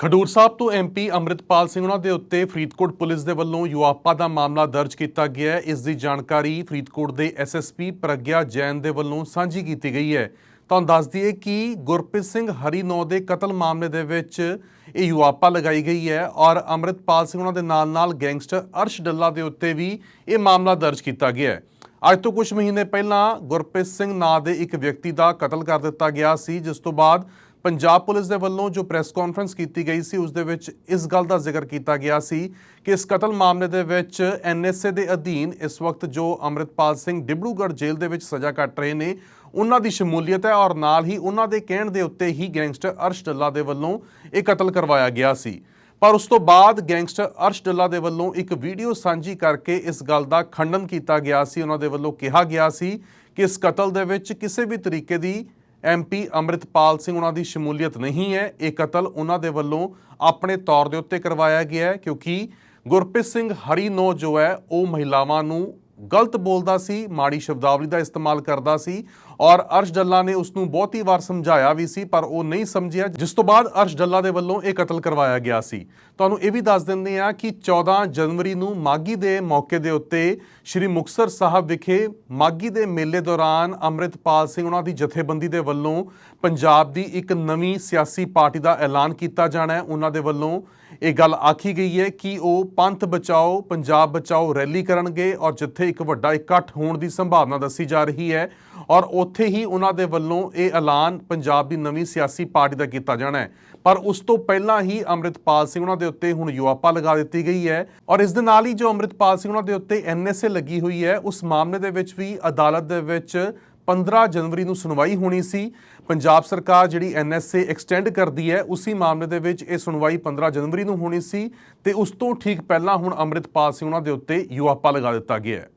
ਖਡੂਰ ਸਾਹਿਬ ਤੋਂ ਐਮਪੀ ਅੰਮ੍ਰਿਤਪਾਲ ਸਿੰਘ ਉਹਨਾਂ ਦੇ ਉੱਤੇ ਫਰੀਦਕੋਟ ਪੁਲਿਸ ਦੇ ਵੱਲੋਂ ਯੁਆਪਾ ਦਾ ਮਾਮਲਾ ਦਰਜ ਕੀਤਾ ਗਿਆ ਹੈ। ਇਸ ਦੀ ਜਾਣਕਾਰੀ ਫਰੀਦਕੋਟ ਦੇ ਐਸਐਸਪੀ ਪ੍ਰਗਿਆ ਜੈਨ ਦੇ ਵੱਲੋਂ ਸਾਂਝੀ ਕੀਤੀ ਗਈ ਹੈ। ਤੁਹਾਨੂੰ ਦੱਸ ਦਈਏ ਕਿ ਗੁਰਪ੍ਰੀਤ ਸਿੰਘ ਹਰੀਨੌ ਦੇ ਕਤਲ ਮਾਮਲੇ ਦੇ ਵਿੱਚ ਇਹ ਯੁਆਪਾ ਲਗਾਈ ਗਈ ਹੈ ਔਰ ਅੰਮ੍ਰਿਤਪਾਲ ਸਿੰਘ ਉਹਨਾਂ ਦੇ ਨਾਲ-ਨਾਲ ਗੈਂਗਸਟਰ ਅਰਸ਼ ਡੱਲਾ ਦੇ ਉੱਤੇ ਵੀ ਇਹ ਮਾਮਲਾ ਦਰਜ ਕੀਤਾ ਗਿਆ ਹੈ। ਅੱਜ ਤੋਂ ਕੁਝ ਮਹੀਨੇ ਪਹਿਲਾਂ ਗੁਰਪ੍ਰੀਤ ਸਿੰਘ ਨਾਂ ਦੇ ਇੱਕ ਵਿਅਕਤੀ ਦਾ ਕਤਲ ਕਰ ਦਿੱਤਾ ਗਿਆ ਸੀ, ਜਿਸ ਤੋਂ ਬਾਅਦ ਪੰਜਾਬ ਪੁਲਿਸ ਦੇ ਵੱਲੋਂ ਜੋ ਪ੍ਰੈਸ ਕਾਨਫਰੰਸ ਕੀਤੀ ਗਈ ਸੀ, ਉਸ ਦੇ ਵਿੱਚ ਇਸ ਗੱਲ ਦਾ ਜ਼ਿਕਰ ਕੀਤਾ ਗਿਆ ਸੀ ਕਿ ਇਸ ਕਤਲ ਮਾਮਲੇ ਦੇ ਵਿੱਚ ਐਨਐਸਏ ਦੇ ਅਧੀਨ ਇਸ ਵਕਤ ਜੋ ਅੰਮ੍ਰਿਤਪਾਲ ਸਿੰਘ ਡਿਬੜੂਗੜ੍ਹ ਜੇਲ੍ਹ ਦੇ ਵਿੱਚ ਸਜ਼ਾ ਕੱਟ ਰਹੇ ਨੇ, ਉਹਨਾਂ ਦੀ ਸ਼ਮੂਲੀਅਤ ਹੈ ਔਰ ਨਾਲ ਹੀ ਉਹਨਾਂ ਦੇ ਕਹਿਣ ਦੇ ਉੱਤੇ ਹੀ ਗੈਂਗਸਟਰ ਅਰਸ਼ ਡੱਲਾ ਦੇ ਵੱਲੋਂ ਇਹ ਕਤਲ ਕਰਵਾਇਆ ਗਿਆ ਸੀ। ਪਰ ਉਸ ਤੋਂ ਬਾਅਦ ਗੈਂਗਸਟਰ ਅਰਸ਼ ਡੱਲਾ ਦੇ ਵੱਲੋਂ ਇੱਕ ਵੀਡੀਓ ਸਾਂਝੀ ਕਰਕੇ ਇਸ ਗੱਲ ਦਾ ਖੰਡਨ ਕੀਤਾ ਗਿਆ ਸੀ। ਉਹਨਾਂ ਦੇ ਵੱਲੋਂ ਕਿਹਾ ਗਿਆ ਸੀ ਕਿ ਇਸ ਕਤਲ ਦੇ ਵਿੱਚ ਕਿਸੇ ਵੀ ਤਰੀਕੇ ਦੀ ਐਮਪੀ ਅੰਮ੍ਰਿਤਪਾਲ ਸਿੰਘ ਉਹਨਾਂ ਦੀ ਸ਼ਮੂਲੀਅਤ ਨਹੀਂ ਹੈ। ਇਹ ਕਤਲ ਉਹਨਾਂ ਦੇ ਵੱਲੋਂ ਆਪਣੇ ਤੌਰ ਦੇ ਉੱਤੇ ਕਰਵਾਇਆ ਗਿਆ ਹੈ ਕਿਉਂਕਿ ਗੁਰਪ੍ਰੀਤ ਸਿੰਘ ਹਰੀਨੋ ਜੋ ਹੈ, ਉਹ ਮਹਿਲਾਵਾਂ ਨੂੰ ਗਲਤ ਬੋਲਦਾ ਸੀ, ਮਾੜੀ ਸ਼ਬਦਾਵਲੀ ਦਾ ਇਸਤੇਮਾਲ ਕਰਦਾ ਸੀ ਔਰ ਅਰਸ਼ ਡੱਲਾ ਨੇ ਉਸ ਨੂੰ ਬਹੁਤੀ ਵਾਰ ਸਮਝਾਇਆ ਵੀ ਸੀ ਪਰ ਉਹ ਨਹੀਂ ਸਮਝਿਆ, ਜਿਸ ਤੋਂ ਬਾਅਦ ਅਰਸ਼ ਡੱਲਾ ਦੇ ਵੱਲੋਂ ਇਹ ਕਤਲ ਕਰਵਾਇਆ ਗਿਆ ਸੀ। ਤੁਹਾਨੂੰ ਇਹ ਵੀ ਦੱਸ ਦਿੰਦੇ ਆ ਕਿ 14 ਜਨਵਰੀ ਨੂੰ ਮਾਗੀ ਦੇ ਮੌਕੇ ਦੇ ਉੱਤੇ ਸ਼੍ਰੀ ਮੁਕਤਸਰ ਸਾਹਿਬ ਵਿਖੇ ਮਾਗੀ ਦੇ ਮੇਲੇ ਦੌਰਾਨ ਅੰਮ੍ਰਿਤਪਾਲ ਸਿੰਘ ਉਹਨਾਂ ਦੀ ਜਥੇਬੰਦੀ ਦੇ ਵੱਲੋਂ ਪੰਜਾਬ ਦੀ ਇੱਕ ਨਵੀਂ ਸਿਆਸੀ ਪਾਰਟੀ ਦਾ ਐਲਾਨ ਕੀਤਾ ਜਾਣਾ ਹੈ। ਉਹਨਾਂ ਦੇ ਵੱਲੋਂ ਇਹ ਗੱਲ ਆਖੀ ਗਈ ਹੈ ਕਿ ਉਹ ਪੰਥ ਬਚਾਓ, ਪੰਜਾਬ ਬਚਾਓ ਰੈਲੀ ਕਰਨਗੇ ਔਰ ਜਿੱਥੇ ਇੱਕ ਵੱਡਾ ਇਕੱਠ ਹੋਣ ਦੀ ਸੰਭਾਵਨਾ ਦੱਸੀ ਜਾ ਰਹੀ ਹੈ। ਔਰ ਉੱਥੇ ਹੀ ਉਹਨਾਂ ਦੇ ਵੱਲੋਂ ਇਹ ਐਲਾਨ ਪੰਜਾਬ ਦੀ ਨਵੀਂ ਸਿਆਸੀ ਪਾਰਟੀ ਦਾ ਕੀਤਾ ਜਾਣਾ ਹੈ। ਪਰ ਉਸ ਤੋਂ ਪਹਿਲਾਂ ਹੀ ਅੰਮ੍ਰਿਤਪਾਲ ਸਿੰਘ ਉਹਨਾਂ ਦੇ ਉੱਤੇ ਹੁਣ ਯੁਆਪਾ ਲਗਾ ਦਿੱਤੀ ਗਈ ਹੈ ਔਰ ਇਸ ਦੇ ਨਾਲ ਹੀ ਜੋ ਅੰਮ੍ਰਿਤਪਾਲ ਸਿੰਘ ਉਹਨਾਂ ਦੇ ਉੱਤੇ ਐਨਐਸਏ ਲੱਗੀ ਹੋਈ ਹੈ, ਉਸ ਮਾਮਲੇ ਦੇ ਵਿੱਚ ਵੀ ਅਦਾਲਤ ਦੇ ਵਿੱਚ 15 ਜਨਵਰੀ ਨੂੰ ਸੁਣਵਾਈ ਹੋਣੀ ਸੀ। ਪੰਜਾਬ ਸਰਕਾਰ ਜਿਹੜੀ ਐਨਐਸਏ ਐਕਸਟੈਂਡ ਕਰਦੀ ਹੈ, ਉਸੇ ਮਾਮਲੇ ਦੇ ਵਿੱਚ ਇਹ ਸੁਣਵਾਈ 15 ਜਨਵਰੀ ਨੂੰ ਹੋਣੀ ਸੀ ਤੇ ਉਸ ਤੋਂ ਠੀਕ ਪਹਿਲਾਂ ਹੁਣ ਅੰਮ੍ਰਿਤਪਾਲ ਸਿੰਘ ਉਹਨਾਂ ਦੇ ਉੱਤੇ ਯੁਆਪਾ ਲਗਾ ਦਿੱਤਾ ਗਿਆ ਹੈ।